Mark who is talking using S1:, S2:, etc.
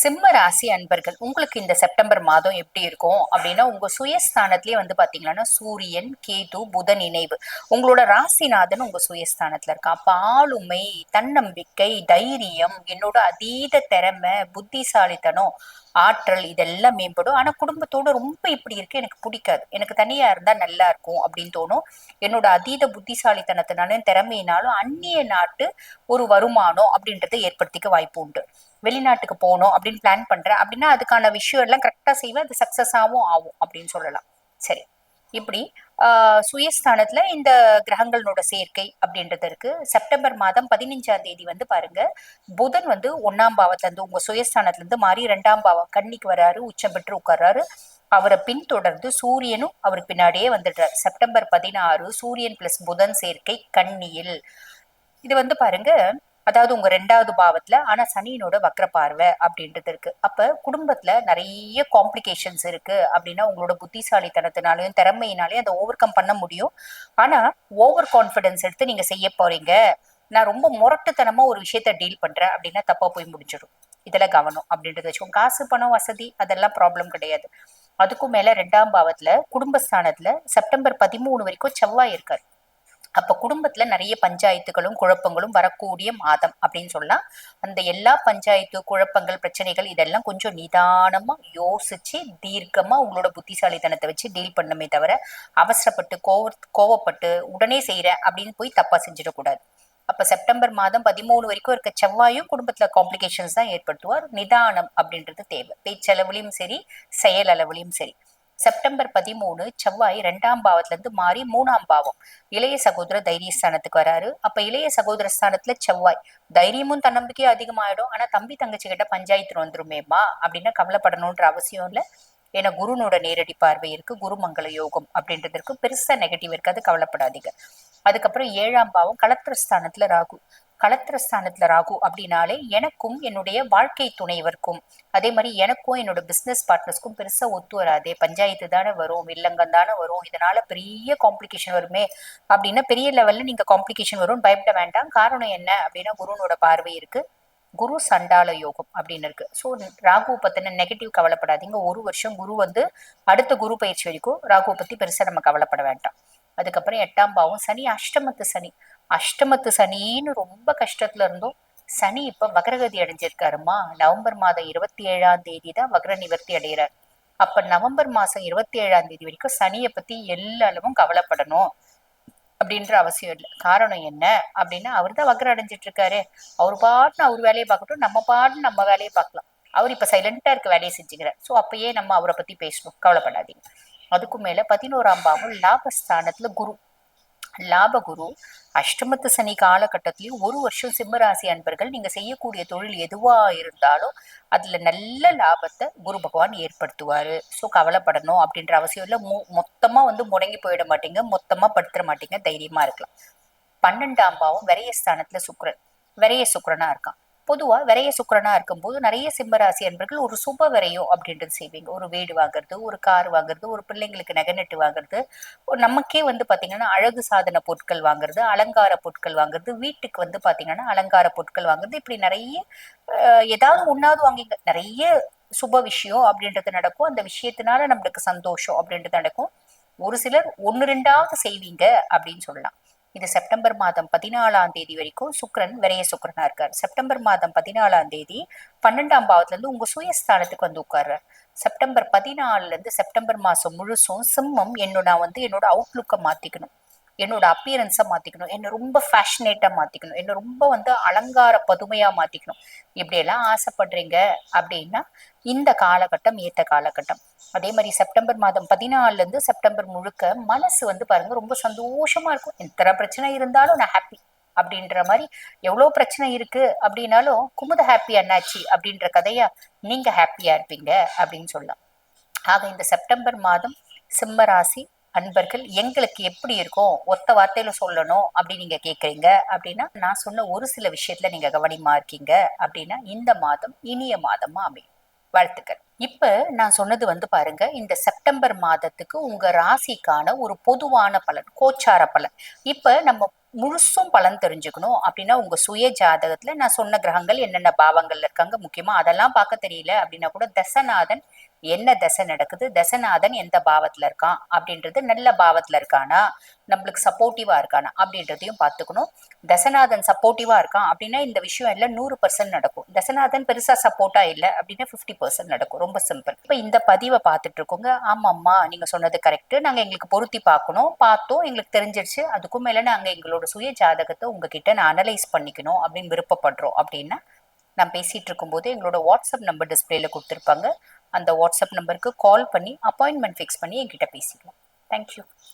S1: சிம்ம ராசி அன்பர்கள் உங்களுக்கு இந்த செப்டம்பர் மாதம் எப்படி இருக்கும்? அப்படின்னா உங்க சுயஸ்தானத்திலேயே வந்து பாத்தீங்கன்னா சூரியன் கேது புதன் இணைவு. உங்களோட ராசிநாதன் உங்க சுயஸ்தானத்துல இருக்கா. அப்ப ஆளுமை தன்னம்பிக்கை தைரியம் என்னோட அதீத திறமை புத்திசாலித்தனம் ஆற்றல் இதெல்லாம் மேம்படும். ஆனா குடும்பத்தோட ரொம்ப இப்படி இருக்கு எனக்கு பிடிக்காது. எனக்கு தனியா இருந்தா நல்லா இருக்கும் அப்படின்னு தோணும். என்னோட அதீத புத்திசாலித்தனத்தினாலும் திறமையினாலும் அந்நிய நாட்டு ஒரு வருமானம் அப்படின்றத ஏற்படுத்திக்க வாய்ப்பு உண்டு. வெளிநாட்டுக்கு போகணும் அப்படின்னு பிளான் பண்ணுறேன் அப்படின்னா அதுக்கான விஷயம் எல்லாம் கரெக்டாக செய்வேன். அது சக்ஸஸாகவும் ஆகும் அப்படின்னு சொல்லலாம். சரி. இப்படி சுயஸ்தானத்தில் சுயஸ்தானத்துல இந்த கிரகங்களோட சேர்க்கை அப்படின்றது இருக்கு. செப்டம்பர் மாதம் பதினஞ்சாம் தேதி வந்து பாருங்க. புதன் வந்து ஒன்னாம் பாவத்துல இருந்து உங்க சுயஸ்தானத்துல இருந்து மாறி ரெண்டாம் பாவம். கண்ணிக்கு வராரு உச்சம் பெற்று உட்கார்றாரு. அவரை பின்தொடர்ந்து சூரியனும் அவருக்கு பின்னாடியே வந்துடுறார். செப்டம்பர் பதினாறு சூரியன் பிளஸ் புதன் சேர்க்கை கண்ணியில் இது வந்து பாருங்க அதாவது உங்க ரெண்டாவது பாவத்துல ஆனா சனியினோட வக்ர பார்வை அப்படின்றது இருக்கு. அப்ப குடும்பத்துல நிறைய காம்ப்ளிகேஷன்ஸ் இருக்கு அப்படின்னா உங்களோட புத்திசாலித்தனத்தினாலையும் திறமையினாலையும் அதை ஓவர் கம் பண்ண முடியும். ஆனா ஓவர் கான்பிடன்ஸ் எடுத்து நீங்க செய்ய போறீங்க. நான் ரொம்ப முரட்டுத்தனமா ஒரு விஷயத்த டீல் பண்றேன் அப்படின்னா தப்பா போய் முடிஞ்சிடும். இதுல கவனம் அப்படின்றது வச்சுக்கோங்க காசு பணம் வசதி அதெல்லாம் ப்ராப்ளம் கிடையாது. அதுக்கும் மேல ரெண்டாம் பாவத்துல குடும்பஸ்தானத்துல செப்டம்பர் பதிமூணு வரைக்கும் செவ்வாய் இருக்காரு. அப்ப குடும்பத்துல நிறைய பஞ்சாயத்துகளும் குழப்பங்களும் வரக்கூடிய மாதம் அப்படின்னு சொல்லலாம். அந்த எல்லா பஞ்சாயத்து குழப்பங்கள் பிரச்சனைகள் இதெல்லாம் கொஞ்சம் நிதானமா யோசிச்சு தீர்க்கமா உங்களோட புத்திசாலித்தனத்தை வச்சு டீல் பண்ணுமே தவிர அவசரப்பட்டு கோவ கோவப்பட்டு உடனே செய்கிற அப்படின்னு போய் தப்பா செஞ்சிடக்கூடாது. அப்ப செப்டம்பர் மாதம் பதிமூணு வரைக்கும் இருக்க செவ்வாயும் குடும்பத்துல காம்ப்ளிகேஷன்ஸ் தான் ஏற்படுத்துவார். நிதானம் அப்படின்றது தேவை. பேச்சளவுலையும் சரி செயல் அளவுலையும் சரி. செப்டம்பர் பதிமூணு செவ்வாய் ரெண்டாம் பாவத்துல இருந்து மாறி மூணாம் பாவம். இளைய சகோதர தைரியஸ்தானத்துக்கு வராரு. அப்ப இளைய சகோதர ஸ்தானத்துல செவ்வாய். தைரியமும் தன்னம்பிக்கையும் அதிகமாயிடும். ஆனா தம்பி தங்கச்சி கிட்ட பஞ்சாயத்து வந்துருமேமா அப்படின்னா கவலைப்படணுன்ற அவசியம் இல்லை. ஏன்னா குருனோட நேரடி பார்வை இருக்கு. குருமங்கள யோகம் அப்படின்றதற்கு பெருசா நெகட்டிவ் இருக்காது. கவலைப்படாதீங்க. அதுக்கப்புறம் ஏழாம் பாவம் கலத்திரஸ்தானத்துல ராகு. கலத்திரஸ்தானத்துல ராகு அப்படின்னாலே எனக்கும் என்னுடைய வாழ்க்கை துணைவர்க்கும். அதே மாதிரி எனக்கும் என்னோட பிசினஸ் பார்ட்னர்ஸ்க்கும் பெருசா ஒத்து வராதே. பஞ்சாயத்து தானே வரும் வில்லங்கம் தானே வரும். இதனால பெரிய காம்ப்ளிகேஷன் வருமே அப்படின்னா பெரிய லெவல்ல நீங்க காம்ப்ளிகேஷன் வரும் பயப்பட வேண்டாம். காரணம் என்ன அப்படின்னா குருனோட பார்வை இருக்கு. குரு சண்டால யோகம் அப்படின்னு இருக்கு. ஸோ ராகுவை பத்தின நெகட்டிவ் கவலைப்படாதீங்க. ஒரு வருஷம் குரு வந்து அடுத்த குரு பயிற்சி வரைக்கும் ராகுவை பத்தி பெருசா நம்ம கவலைப்பட வேண்டாம். அதுக்கப்புறம் எட்டாம் பாவம் சனி அஷ்டமத்து சனி. அஷ்டமத்து சனின்னு ரொம்ப கஷ்டத்துல இருந்தோம். சனி இப்ப வக்ரகதி அடைஞ்சிருக்காருமா? நவம்பர் மாதம் இருபத்தி ஏழாம் தேதி தான் வக்ர நிவர்த்தி அடைகிறார் அப்ப நவம்பர் மாசம் இருபத்தி ஏழாம் தேதி வரைக்கும் சனியை பத்தி எல்லா அளவும் கவலைப்படணும் அப்படின்ற அவசியம் இல்லை. காரணம் என்ன அப்படின்னா அவர் தான் வக்ரம் அடைஞ்சிட்டு இருக்காரு அவர் பாட்டுன்னு அவர் வேலையை பார்க்கட்டும் நம்ம பாட்டுன்னு நம்ம வேலையை பார்க்கலாம். அவர் இப்ப சைலண்டா இருக்க வேலையை செஞ்சுக்கிறார். ஸோ அப்பயே நம்ம அவரை பத்தி பேசணும். கவலைப்படாதீங்க. அதுக்கும் மேல பதினோராம் பாவம் லாபஸ்தானத்துல குரு. லாபகுரு அஷ்டமத்து சனி காலகட்டத்திலயும் ஒரு வருஷம் சிம்மராசி அன்பர்கள் நீங்க செய்யக்கூடிய தொழில் எதுவா இருந்தாலும் அதுல நல்ல லாபத்தை குரு பகவான் ஏற்படுத்துவாரு. ஸோ கவலைப்படணும் அப்படின்ற அவசியம் இல்லை. மு மொத்தமா வந்து முடங்கி போயிட மாட்டீங்க. மொத்தமா படுத்துற மாட்டீங்க. தைரியமா இருக்கலாம். பன்னெண்டாம் பாவம் விரைய ஸ்தானத்துல சுக்கரன். விரைய சுக்கரனா இருக்கான். பொதுவாக விரைய சுக்கிரனா இருக்கும்போது நிறைய சிம்மராசி அன்பர்கள் ஒரு சுப விரையும் அப்படின்றது செய்வீங்க. ஒரு வீடு வாங்குறது ஒரு கார் வாங்குறது ஒரு பிள்ளைங்களுக்கு நகைநட்டு வாங்குறது. நமக்கே வந்து பார்த்தீங்கன்னா அழகு சாதன பொருட்கள் வாங்குறது அலங்கார பொருட்கள் வாங்குறது வீட்டுக்கு வந்து பார்த்தீங்கன்னா அலங்கார பொருட்கள் வாங்குறது. இப்படி நிறைய ஏதாவது ஒன்றாவது வாங்கிங்க. நிறைய சுப விஷயம் அப்படின்றது நடக்கும். அந்த விஷயத்தினால நம்மளுக்கு சந்தோஷம் அப்படின்றது நடக்கும். ஒரு சிலர் ஒன்று ரெண்டாவது செய்வீங்க அப்படின்னு சொல்லலாம். இது செப்டம்பர் மாதம் பதினாலாம் தேதி வரைக்கும் சுக்கரன் விரைய சுக்கரனா இருக்கார். செப்டம்பர் மாதம் பதினாலாம் தேதி பன்னெண்டாம் பாவத்துல இருந்து உங்க சுயஸ்தானத்துக்கு வந்து உட்கார்றார். செப்டம்பர் பதினாலுல இருந்து செப்டம்பர் மாசம் முழுசும் சிம்மம் என்னோட நான் வந்து என்னோட அவுட்லுக்கை மாத்திக்கணும். என்னோட அப்பியரன்ஸை மாத்திக்கணும். என்ன ரொம்ப ஃபேஷனேட்டா மாத்திக்கணும். என்ன ரொம்ப வந்து அலங்கார பதுமையா மாத்திக்கணும். இப்படியெல்லாம் ஆசைப்படுறீங்க அப்படின்னா இந்த காலகட்டம் ஏத்த காலகட்டம். அதே மாதிரி செப்டம்பர் மாதம் பதினாலுல இருந்து செப்டம்பர் முழுக்க மனசு வந்து பாருங்க ரொம்ப சந்தோஷமா இருக்கும். எத்தனை பிரச்சனை இருந்தாலும் நான் ஹாப்பி அப்படின்ற மாதிரி எவ்வளோ பிரச்சனை இருக்கு அப்படின்னாலும் குமுத ஹாப்பி அண்ணாச்சி அப்படின்ற கதையா நீங்க ஹாப்பியா இருப்பீங்க அப்படின்னு சொல்லலாம். ஆக இந்த செப்டம்பர் மாதம் சிம்ம ராசி அன்பர்கள் எங்களுக்கு எப்படி இருக்கும் ஒத்த வார்த்தையில சொல்லணும் அப்படின்னு நீங்க கேக்குறீங்க அப்படின்னா நான் சொன்ன ஒரு சில விஷயத்துல நீங்க கவனமா இருக்கீங்க அப்படின்னா இந்த மாதம் இனிய மாதமா அமையும். வாழ்த்துக்கள். இப்ப நான் சொன்னது வந்து பாருங்க இந்த செப்டம்பர் மாதத்துக்கு உங்க ராசிக்கான ஒரு பொதுவான பலன் கோச்சார பலன். இப்ப நம்ம முழுசும் பலன் தெரிஞ்சுக்கணும். அப்படின்னா உங்க சுய ஜாதகத்துல நான் சொன்ன கிரகங்கள் என்னென்ன பாவங்கள்ல இருக்காங்க முக்கியமா அதெல்லாம் பார்க்க தெரியல. அப்படின்னா கூட தசநாதன் என்ன தசை நடக்குது தசநாதன் எந்த பாவத்துல இருக்கான் அப்படின்றது நல்ல பாவத்துல இருக்கானா நம்மளுக்கு சப்போர்ட்டிவா இருக்கானா அப்படின்றதையும் பார்த்துக்கணும். தசநாதன் சப்போர்ட்டிவா இருக்கான் அப்படின்னா இந்த விஷயம் எல்லாம் நூறு பர்சன்ட் நடக்கும். தசநாதன் பெருசா சப்போர்ட்டா இல்லை அப்படின்னா ஃபிஃப்டி பர்சன்ட் நடக்கும். ரொம்ப சிம்பிள் இப்போ இந்த பதிவை பார்த்துட்டு இருக்கோங்க. ஆமாம்மா நீங்கள் சொன்னது கரெக்டு நாங்கள் எங்களுக்கு பொருத்தி பார்க்கணும். பார்த்தோம். எங்களுக்கு தெரிஞ்சிருச்சு. அதுக்கும் மேலே நாங்கள் எங்களோட சுய ஜாதகத்தை உங்ககிட்ட நான் அனலைஸ் பண்ணிக்கணும் அப்படின்னு விருப்பப்படுறோம் அப்படின்னா நான் பேசிகிட்டு இருக்கும்போது எங்களோட வாட்ஸ்அப் நம்பர் டிஸ்பிளேல கொடுத்துருப்பாங்க. அந்த வாட்ஸ்அப் நம்பருக்கு கால் பண்ணி அப்பாயின்மெண்ட் ஃபிக்ஸ் பண்ணி என்கிட்ட பேசிக்கலாம். தேங்க்யூ